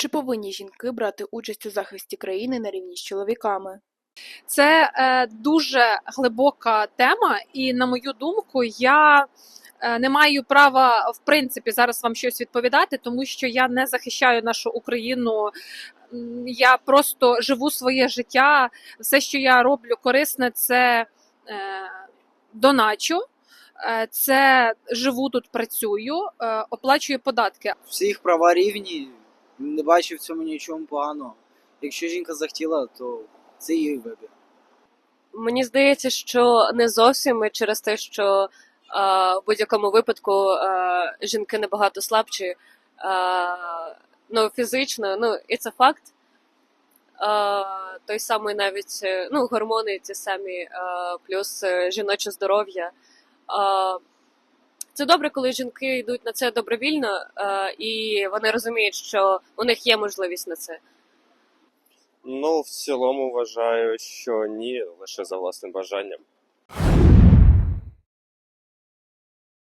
Чи повинні жінки брати участь у захисті країни на рівні з чоловіками? Це е, дуже глибока тема, і на мою думку, я е, не маю права в принципі зараз вам щось відповідати, тому що я не захищаю нашу Україну. Я просто живу своє життя. Все, що я роблю корисне, це е, доначу. е, Це живу тут, працюю, е, оплачую податки. всі їх права рівні, не бачу в цьому нічого поганого. Якщо жінка захотіла, то це її вибір. Мені здається, що не зовсім через те, що а, в будь-якому випадку а, жінки набагато слабші. А, ну, фізично, ну, і це факт. А, той самий навіть ну, гормони ті самі, а, плюс е, жіноче здоров'я. А, це добре, коли жінки йдуть на це добровільно, а, і вони розуміють, що у них є можливість на це. Ну, в цілому вважаю, що ні, лише за власним бажанням.